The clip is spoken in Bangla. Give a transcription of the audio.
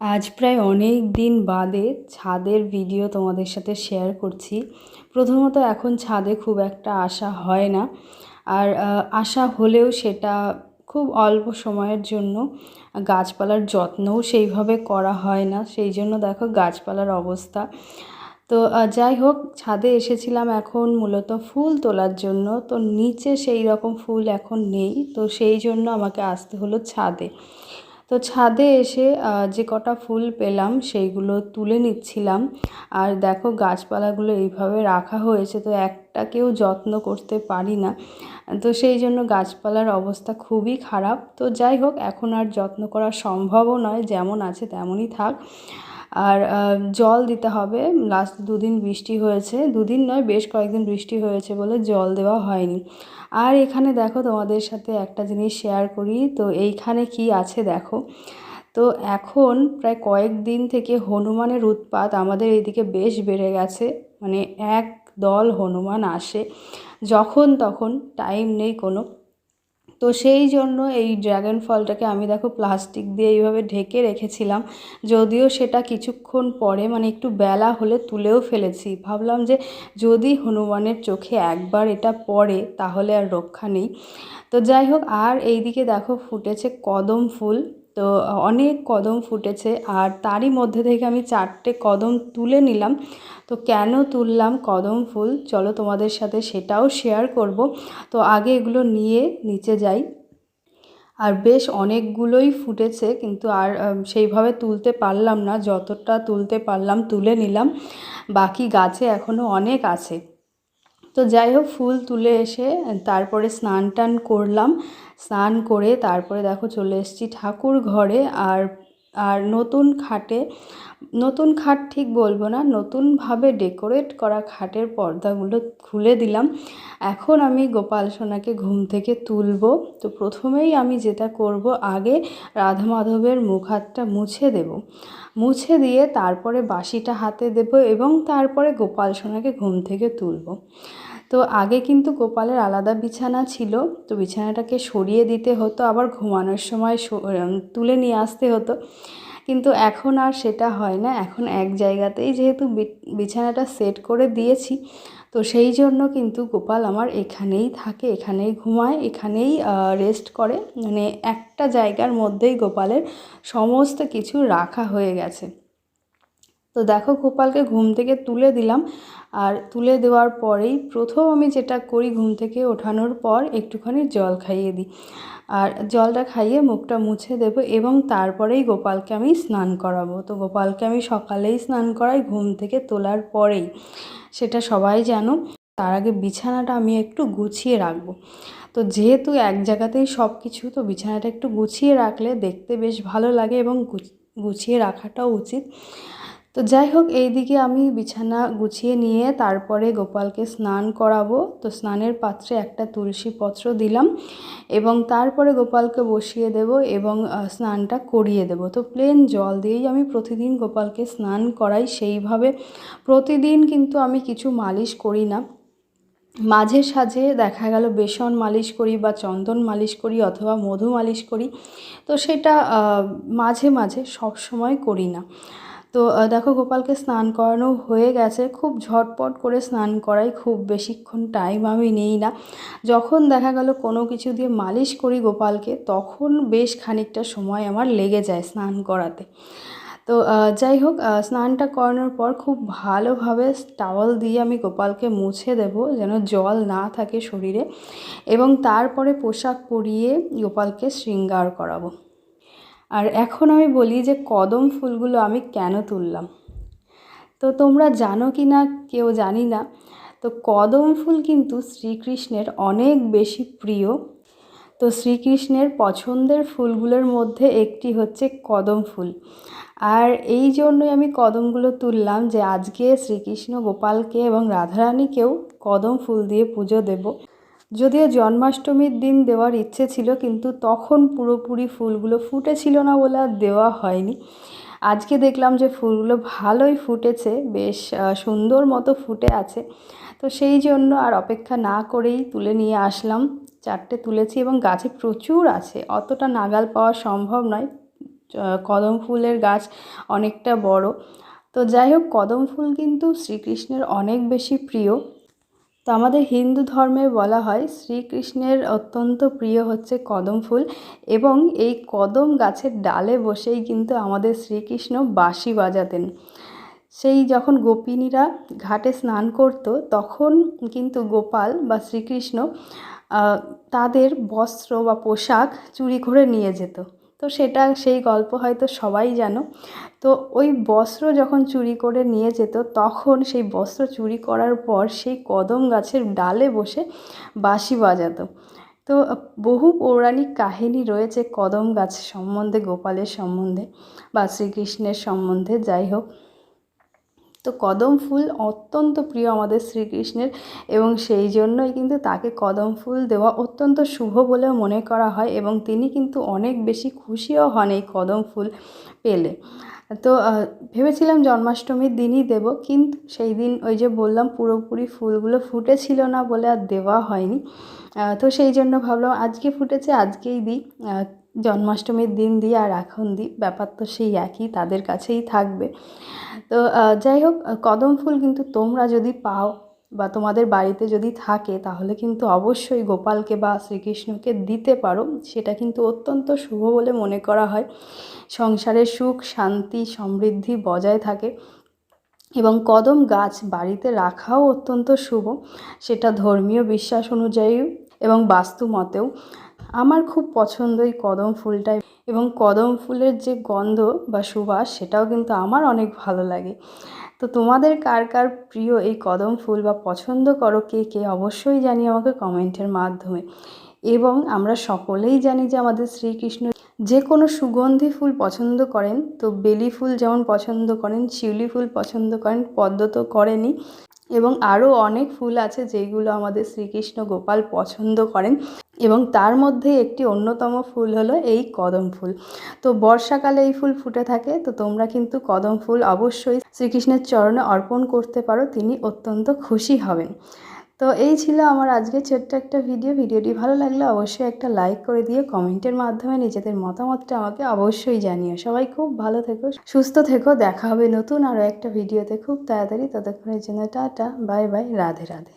আজ প্রায় অনেক দিন বাদে ছাদের ভিডিও তোমাদের সাথে শেয়ার করছি। প্রথমত এখন ছাদে খুব একটা আশা হয় না। আর আশা হলেও সেটা খুব অল্প সময়ের জন্য গাছপালার যত্নও সেইভাবে করা হয় না। সেই জন্য দেখো গাছপালার অবস্থা। তো যাই হোক, ছাদে এসেছিলাম এখন মূলত ফুল তোলার জন্য। তো নিচে সেই রকম ফুল এখন নেই। তো সেই জন্য আমাকে আসতে হলো ছাদে। তো ছাদে এসে যে কটা ফুল পেলাম সেইগুলো তুলে নিচ্ছিলাম। আর দেখো গাছপালাগুলো এইভাবে রাখা হয়েছে, তো একটাকেও যত্ন করতে পারি না। তো সেই জন্য গাছপালার অবস্থা খুবই খারাপ। তো যাই হোক, এখন আর যত্ন করা সম্ভবও নয়, যেমন আছে তেমনই থাক। আর জল দিতে হবে। লাস্ট দুদিন বৃষ্টি হয়েছে। দুদিন নয়, বেশ কয়েকদিন বৃষ্টি হয়েছে বলে জল দেওয়া হয়নি। আর এখানে দেখো তোমাদের সাথে একটা জিনিস শেয়ার করি। তো এইখানে কি আছে দেখো। তো এখন প্রায় কয়েকদিন থেকে হনুমানের উৎপাত আমাদের এইদিকে বেশ বেড়ে গেছে। মানে এক দল হনুমান আসে। যখন তখন টাইম নেই কোনো। তো সেই জন্য এই ড্র্যাগন ফলটাকে আমি দেখো প্লাস্টিক দিয়ে এইভাবে ঢেকে রেখেছিলাম। যদিও সেটা কিছুক্ষণ পরে মানে একটু বেলা হলে তুলেও ফেলেছি। ভাবলাম যে যদি হনুমানের চোখে একবার এটা পড়ে, তাহলে আর রক্ষা নেই। তো যাই হোক, আর এইদিকে দেখো ফুটেছে কদম ফুল। তো অনেক কদম ফুটেছে আর তারই মধ্যে থেকে আমি চারটে কদম তুলে নিলাম। তো কেন তুললাম কদম ফুল? চলো তোমাদের সাথে সেটাও শেয়ার করব। তো আগে এগুলো নিয়ে নিচে যাই। আর বেশ অনেকগুলোই ফুটেছে কিন্তু আর সেইভাবে তুলতে পারলাম না। যতটা তুলতে পারলাম তুলে নিলাম। বাকি গাছে এখনও অনেক আছে। তো যাই হোক, ফুল তুলে এসে তারপরে স্নান টান করলাম। স্নান করে তারপরে দেখো চলে এসেছি ঠাকুর ঘরে। আর আর নতুন খাটে, নতুন খাট ঠিক বলব না, নতুনভাবে ডেকোরেট করা খাটের পর্দাগুলো খুলে দিলাম। এখন আমি গোপাল সোনাকে ঘুম থেকে তুলবো। তো প্রথমেই আমি যেটা করব, আগে রাধা মাধবের মুখ হাতটা মুছে দেব। মুছে দিয়ে তারপরে বাসিটা হাতে দেব এবং তারপরে গোপাল সোনাকে ঘুম থেকে তুলব। তো আগে কিন্তু গোপালের আলাদা বিছানা ছিল, তো বিছানাটাকে সরিয়ে দিতে হতো, আবার ঘুমানোর সময় তুলে নিয়ে আসতে হতো। কিন্তু এখন আর সেটা হয় না, এখন এক জায়গাতেই যেহেতু বিছানাটা সেট করে দিয়েছি, তো সেই জন্য কিন্তু গোপাল আমার এখানেই থাকে, এখানেই ঘুমায়, এখানেই রেস্ট করে। মানে একটা জায়গার মধ্যেই গোপালের সমস্ত কিছু রাখা হয়ে গেছে। তো দেখো গোপালকে ঘুম থেকে তুলে দিলাম। আর তুলে দেওয়ার পরেই প্রথম আমি যেটা করি ঘুম থেকে ওঠানোর পর একটুখানি জল খাইয়ে দিই। আর জলটা খাইয়ে মুখটা মুছে দেবো এবং তারপরেই গোপালকে আমি স্নান করাবো। তো গোপালকে আমি সকালেই স্নান করাই ঘুম থেকে তোলার পরেই। সেটা সবাই জানো, তার আগে বিছানাটা আমি একটু গুছিয়ে রাখব। তো যেহেতু এক জায়গাতেই সব কিছু তো বিছানাটা একটু গুছিয়ে রাখলে দেখতে বেশ ভালো লাগে এবং গুছ- গুছিয়ে রাখাটাও উচিত। তো যাই হোক এইদিকে আমি বিছানা গুছিয়ে নিয়ে তারপরে গোপালকে স্নান করাবো। তো স্নানের পাত্রে একটা তুলসী পত্র দিলাম এবং তারপরে গোপালকে বসিয়ে দেব এবং স্নানটা করিয়ে দেব। তো প্লেন জল দিয়েই আমি প্রতিদিন গোপালকে স্নান করাই। সেইভাবে প্রতিদিন কিন্তু আমি কিছু মালিশ করি না। মাঝে সাঝে দেখা গেল বেসন মালিশ করি বা চন্দন মালিশ করি অথবা মধু মালিশ করি। তো সেটা মাঝে মাঝে সব সময় করি না। তো দেখো গোপালকে স্নান করানো হয়ে গেছে। খুব ঝটপট করে স্নান করাই খুব বেশিক্ষণ টাইম আমি নিই না। যখন দেখা গেল কোনো কিছু দিয়ে মালিশ করি গোপালকে, তখন বেশ খানিকটা সময় আমার লেগে যায় স্নান করাতে। তো যাই হোক স্নানটা করানোর পর খুব ভালোভাবে টাওয়াল দিয়ে আমি গোপালকে মুছে দেব যেন জল না থাকে শরীরে এবং তারপরে পোশাক পরিয়ে গোপালকে শৃঙ্গার করাবো। আর এখন আমি বলি যে কদম ফুলগুলো আমি কেন তুললাম। তো তোমরা জানো কি না, কেউ জানি না, তো কদম ফুল কিন্তু শ্রীকৃষ্ণের অনেক বেশি প্রিয়। তো শ্রীকৃষ্ণের পছন্দের ফুলগুলোর মধ্যে একটি হচ্ছে কদম ফুল। আর এই জন্যই আমি কদমগুলো তুললাম যে আজকে শ্রীকৃষ্ণ গোপালকে এবং রাধারানীকেও কদম ফুল দিয়ে পুজো দেব। যদিও জন্মাষ্টমীর দিন দেওয়ার ইচ্ছে ছিল, কিন্তু তখন পুরোপুরি ফুলগুলো ফুটেছিল না বলে আর দেওয়া হয়নি। আজকে দেখলাম যে ফুলগুলো ভালোই ফুটেছে, বেশ সুন্দর মতো ফুটে আছে। তো সেই জন্য আর অপেক্ষা না করেই তুলে নিয়ে আসলাম। চারটে তুলেছি এবং গাছে প্রচুর আছে, অতটা নাগাল পাওয়া সম্ভব নয়। কদম ফুলের গাছ অনেকটা বড়। তো যাই হোক, কদম ফুল কিন্তু শ্রীকৃষ্ণের অনেক বেশি প্রিয়। তো আমাদের হিন্দু ধর্মে বলা হয় শ্রীকৃষ্ণের অত্যন্ত প্রিয় হচ্ছে কদম ফুল এবং এই কদম গাছের ডালে বসেই কিন্তু আমাদের শ্রীকৃষ্ণ বাঁশি বাজাতেন। সেই যখন গোপিনীরা ঘাটে স্নান করতো, তখন কিন্তু গোপাল বা শ্রীকৃষ্ণ তাদের বস্ত্র বা পোশাক চুরি করে নিয়ে যেত। তো সেটা সেই গল্প হয়তো সবাই জানো। তো ওই বস্ত্র যখন চুরি করে নিয়ে যেত, তখন সেই বস্ত্র চুরি করার পর সেই কদম গাছের ডালে বসে বাঁশি বাজাতো। তো বহু পৌরাণিক কাহিনী রয়েছে কদম গাছ সম্বন্ধে, গোপালের সম্বন্ধে বা শ্রীকৃষ্ণের সম্বন্ধে, যাই হোক। তো কদম ফুল অত্যন্ত প্রিয় আমাদের শ্রীকৃষ্ণের এবং সেই জন্যই কিন্তু তাকে কদম ফুল দেওয়া অত্যন্ত শুভ বলে মনে করা হয় এবং তিনি কিন্তু অনেক বেশি খুশিও হন এই কদম ফুল পেলে। তো ভেবেছিলাম জন্মাষ্টমীর দিনই দেব, কিন্তু সেই দিন ওই যে বললাম পুরোপুরি ফুলগুলো ফুটেছিল না বলে আর দেওয়া হয়নি। তো সেই জন্য ভাবলাম আজকে ফুটেছে, আজকেই দিই। জন্মাষ্টমীর দিন দিই আর এখন দিই, ব্যাপার তো সেই একই, তাদের কাছেই থাকবে। তো যাই হোক, কদম ফুল কিন্তু তোমরা যদি পাও বা তোমাদের বাড়িতে যদি থাকে, তাহলে কিন্তু অবশ্যই গোপালকে বা শ্রীকৃষ্ণকে দিতে পারো। সেটা কিন্তু অত্যন্ত শুভ বলে মনে করা হয়। সংসারে সুখ, শান্তি, সমৃদ্ধি বজায় থাকে এবং কদম গাছ বাড়িতে রাখাও অত্যন্ত শুভ। সেটা ধর্মীয় বিশ্বাস অনুযায়ী এবং বাস্তু মতেও। আমার খুব পছন্দ এই কদম ফুলটাই এবং কদম ফুলের যে গন্ধ বা সুবাস, সেটাও কিন্তু আমার অনেক ভালো লাগে। তো তোমাদের কার কার প্রিয় এই কদম ফুল বা পছন্দ করো কে কে, অবশ্যই জানি আমাকে কমেন্টের মাধ্যমে। এবং আমরা সকলেই জানি যে আমাদের শ্রীকৃষ্ণ যে কোনো সুগন্ধি ফুল পছন্দ করেন, তো বেলি ফুল যেমন পছন্দ করেন, শিউলি ফুল পছন্দ করেন, পদ্ম তো করেনই। এবং আরও অনেক ফুল আছে যেগুলো আমাদের শ্রীকৃষ্ণ গোপাল পছন্দ করেন। এবং তার মধ্যে একটি অন্যতম ফুল হলো এই কদম ফুল। তো বর্ষাকালে এই ফুল ফুটে থাকে, তো তোমরা কিন্তু কদম ফুল অবশ্যই শ্রীকৃষ্ণের চরণে অর্পণ করতে পারো, তিনি অত্যন্ত খুশি হবেন। তো এই ছিল আমার আজকে ছোট্ট একটা ভিডিও ভিডিওটি ভালো লাগলে অবশ্যই একটা লাইক করে দিয়ে কমেন্টের মাধ্যমে নিজেদের মতামতটা আমাকে অবশ্যই জানিও। সবাই খুব ভালো থেকো, সুস্থ থেকো। দেখা হবে নতুন আরও একটা ভিডিওতে খুব তাড়াতাড়ি। ততক্ষণের জন্য ta-ta bye bye Radhe Radhe.